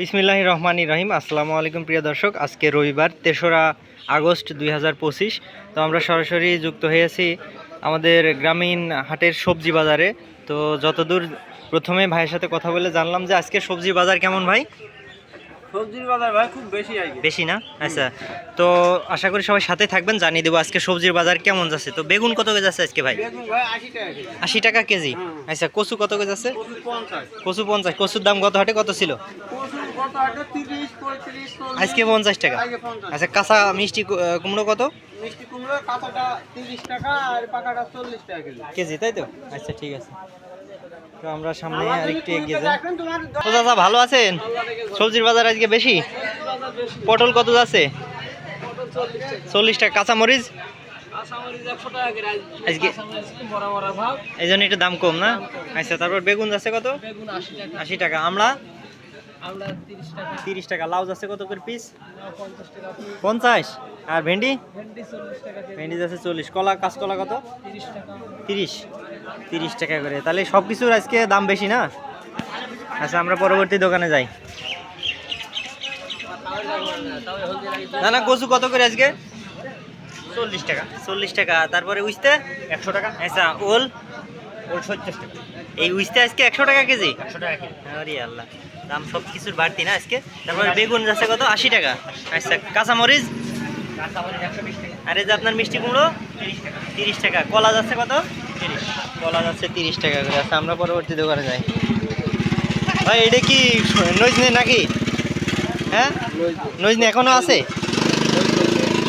বিসমিল্লাহ রহমানি রহিম। আসসালামু আলাইকুম প্রিয় দর্শক আজকে রবিবার তেসরা আগস্ট দুই হাজার পঁচিশ। তো আমরা সরাসরি যুক্ত হয়েছি আমাদের গ্রামীণ হাটের সবজি বাজারে। তো যতদূর প্রথমে ভাইয়ের সাথে কথা বলে জানলাম যে আজকে সবজি বাজার কেমন ভাই? সবজির বাজার ভাই খুব বেশি বেশি না? আচ্ছা। তো আশা করি সবাই সাথে থাকবেন জানিয়ে দেবো আজকে সবজির বাজার কেমন যাচ্ছে। তো বেগুন কত করে যাচ্ছে আজকে ভাই? আশি টাকা কেজি। কেজি? হুম। আচ্ছা কচু কত কচু পঞ্চাশ। কচু পঞ্চাশ। কচুর দাম গত হাটে কত ছিল? কচু আজকে পঞ্চাশ টাকা। আচ্ছা কাঁচা মিষ্টি কুমড়ো কত? মিষ্টি কুমড়ো কাঁচাটা তিরিশ টাকা আর পাকাটা চল্লিশ টাকা কেজি। কেজি তাই তো? আচ্ছা ঠিক আছে। তো আমরা সামনে আরেকটু এগিয়ে যাই। তো দাদা ভালো আছেন। সবজির বাজার আজকে বেশি। পটল কত যাচ্ছে? চল্লিশ টাকা। কাঁচামরিচ? আজকে- বড় ভাব। এই জন্য একটু দাম কম না? আচ্ছা তারপর বেগুন যাচ্ছে কত? আশি টাকা। আমরা? তিরিশ টাকা। তিরিশ টাকা। লাউ যাচ্ছে কত করে পিস পঞ্চাশ আর ভেন্ডি? ভেন্ডি যাচ্ছে চল্লিশ। কলা কাঁচকলা কত? তিরিশ তিরিশ। টাকা করে। তাহলে সব কিছুর আজকে দাম বেশি না? আচ্ছা আমরা পরবর্তী দোকানে যাই। না না কচু কত করে আজকে? চল্লিশ টাকা। চল্লিশ টাকা। তারপরে উইস্তে একশো টাকা। আচ্ছা ওল? টাকা। এই উইস্তে আজকে একশো টাকা কেজি? একশো টাকা কেজি। আরে আল্লাহ দাম সব কিছুর বাড়তি না আজকে? তারপরে বেগুন যাচ্ছে কত? আশি টাকা। আচ্ছা কাঁচামরিচ? আর এই যে আপনার মিষ্টি কুমড়ো? তিরিশ টাকা। কলা যাচ্ছে কত? তিরিশ। কলা যাচ্ছে তিরিশ টাকা করে। আচ্ছা আমরা পরবর্তী দোকানে যাই। ভাই এটা কি নইজনে নাকি? হ্যাঁ? নইজনে এখনও আছে?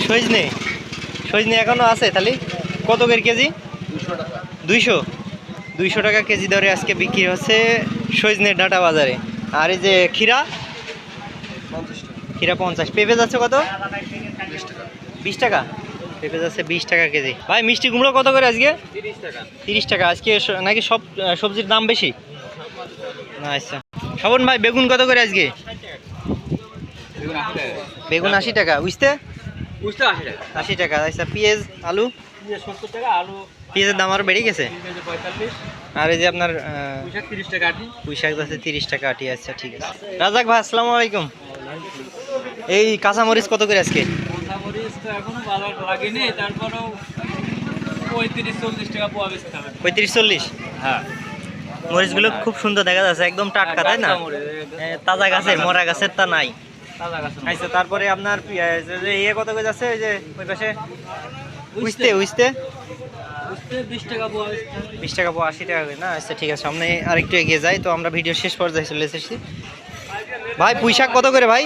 সজনে সজনে এখনও আছে তাহলে? কত করে কেজি? দুইশো দুইশো? টাকা কেজি দরে আজকে বিক্রি হচ্ছে সজনের ডাটা বাজারে। আর এই যে ক্ষীরা? ক্ষীরা পঞ্চাশ। পেঁপে যাচ্ছে কত? বিশ টাকা। পেঁপে যাচ্ছে বিশ টাকা কেজি। ভাই মিষ্টি কুমড়ো কত করে আজকে? তিরিশ টাকা। আজকে নাকি সব সবজির দাম বেশি? আচ্ছা। শবন ভাই বেগুন কত করে আজকে? বেগুন আশি টাকা। বুঝতে বুঝতে আশি টাকা। আশি টাকা। আচ্ছা পেঁয়াজ আলু? সত্তর টাকা আলু পেঁয়াজের দাম আরও বেড়ে গেছে? আর এই যে আপনার পুঁইশাক যাচ্ছে তিরিশ টাকা আটি আচ্ছা ঠিক আছে। রাজাক ভাই আসসালামু আলাইকুম। এই কাঁচামরিচ কত করে আজকে? পঁয়ত্রিশ চল্লিশ হ্যাঁ। মরিচগুলো খুব সুন্দর দেখা যাচ্ছে একদম টাটকা তাই না? তাজা গাছের মরা গাছের তা নাই। আচ্ছা তারপরে আপনার ইয়ে কত করে যাচ্ছে ওই যে ওই পাশে? উইস্তে উইস্তে বিশ টাকা পো আশি টাকা করে। না আচ্ছা ঠিক আছে সামনে আরেকটু এগিয়ে যাই। তো আমরা ভিডিও শেষ পর্যায়ে চলে এসেছি। ভাই পুঁই শাক কত করে ভাই?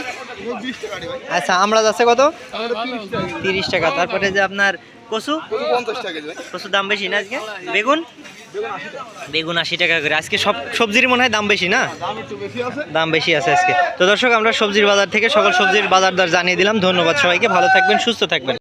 আচ্ছা আমরা যাচ্ছে কত? তিরিশ টাকা। তারপরে যে আপনার কচু? কচুর দাম বেশি না আজকে? বেগুন? বেগুন আশি টাকা করে। আজকে সব সবজির মনে হয় দাম বেশি না? দাম বেশি আছে আজকে। তো দর্শক আমরা সবজির বাজার থেকে সকল সবজির বাজার দর জানিয়ে দিলাম। ধন্যবাদ সবাইকে। ভালো থাকবেন সুস্থ থাকবেন।